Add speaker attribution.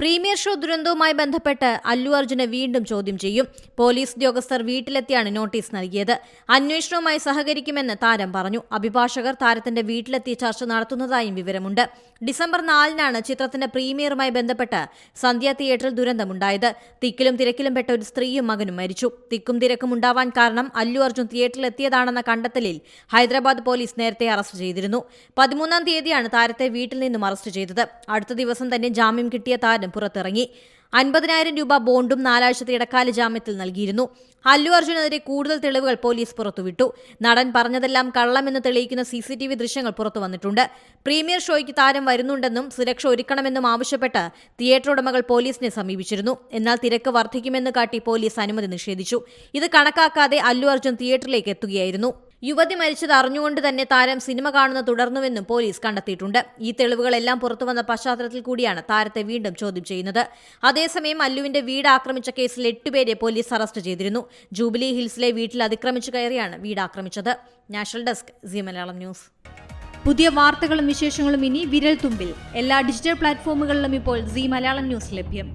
Speaker 1: Premiere show ദുരന്തവുമായി ബന്ധപ്പെട്ട് അല്ലു അർജുനെ വീണ്ടും ചോദ്യം ചെയ്യും. പോലീസ് ഉദ്യോഗസ്ഥർ വീട്ടിലെത്തിയാണ് നോട്ടീസ് നൽകിയത്. അന്വേഷണവുമായി സഹകരിക്കുമെന്ന് താരം പറഞ്ഞു. അഭിഭാഷകർ താരത്തിന്റെ വീട്ടിലെത്തി ചർച്ച നടത്തുന്നതായും വിവരമുണ്ട്. ഡിസംബർ നാലിനാണ് ചിത്രത്തിന്റെ പ്രീമിയറുമായി ബന്ധപ്പെട്ട് സന്ധ്യ തിയേറ്ററിൽ ദുരന്തമുണ്ടായത്. തിക്കിലും തിരക്കിലും പെട്ട ഒരു സ്ത്രീയും മകനും മരിച്ചു. തിക്കും തിരക്കും ഉണ്ടാവാൻ കാരണം അല്ലു അർജുൻ തിയേറ്ററിൽ എത്തിയതാണെന്ന കണ്ടെത്തലിൽ ഹൈദരാബാദ് പോലീസ് നേരത്തെ അറസ്റ്റ് ചെയ്തിരുന്നു. പതിമൂന്നാം തീയതിയാണ് താരത്തെ വീട്ടിൽ നിന്നും അറസ്റ്റ് ചെയ്തത്. അടുത്ത ദിവസം തന്നെ ജാമ്യം കിട്ടിയ താരം പുറത്തിറങ്ങി. അൻപതിനായിരം രൂപ ബോണ്ടും നാലാഴ്ചത്തെ ഇടക്കാല ജാമ്യത്തിൽ നൽകിയിരുന്നു. അല്ലു അർജുനെതിരെ കൂടുതൽ തെളിവുകൾ പോലീസ് പുറത്തുവിട്ടു. നടൻ പറഞ്ഞതെല്ലാം കള്ളമെന്ന് തെളിയിക്കുന്ന സി സി ടി വി ദൃശ്യങ്ങൾ പുറത്തു വന്നിട്ടുണ്ട്. പ്രീമിയർ ഷോയ്ക്ക് താരം വരുന്നുണ്ടെന്നും സുരക്ഷ ഒരുക്കണമെന്നും ആവശ്യപ്പെട്ട് തിയേറ്റർ ഉടമകൾ പോലീസിനെ സമീപിച്ചിരുന്നു. എന്നാൽ തിരക്ക് വർദ്ധിക്കുമെന്ന് കാട്ടി പോലീസ് അനുമതി നിഷേധിച്ചു. ഇത് കണക്കാക്കാതെ അല്ലു അർജുൻ തിയേറ്ററിലേക്ക് എത്തുകയായിരുന്നു. യുവതി മരിച്ചത് അറിഞ്ഞുകൊണ്ട് തന്നെ താരം സിനിമ കാണുന്ന തുടർന്നുവെന്നും പോലീസ് കണ്ടെത്തിയിട്ടുണ്ട്. ഈ തെളിവുകളെല്ലാം പുറത്തുവന്ന പശ്ചാത്തലത്തിൽ കൂടിയാണ് താരത്തെ വീണ്ടും ചോദ്യം ചെയ്യുന്നത്. അതേസമയം അല്ലുവിന്റെ വീട് ആക്രമിച്ച കേസിൽ എട്ടുപേരെ പോലീസ് അറസ്റ്റ് ചെയ്തിരുന്നു. ജൂബിലി ഹിൽസിലെ വീട്ടിൽ അതിക്രമിച്ചു കയറിയാണ് വീട് ആക്രമിച്ചത്. National desk C Malayalam news.
Speaker 2: പുതിയ വാർത്തകളും വിശേഷങ്ങളും ഇനി വിരൽ തുമ്പിൽ. എല്ലാ ഡിജിറ്റൽ പ്ലാറ്റ്ഫോമുകളിലും ഇപ്പോൾ സി മലയാളം ന്യൂസ് ലഭ്യം.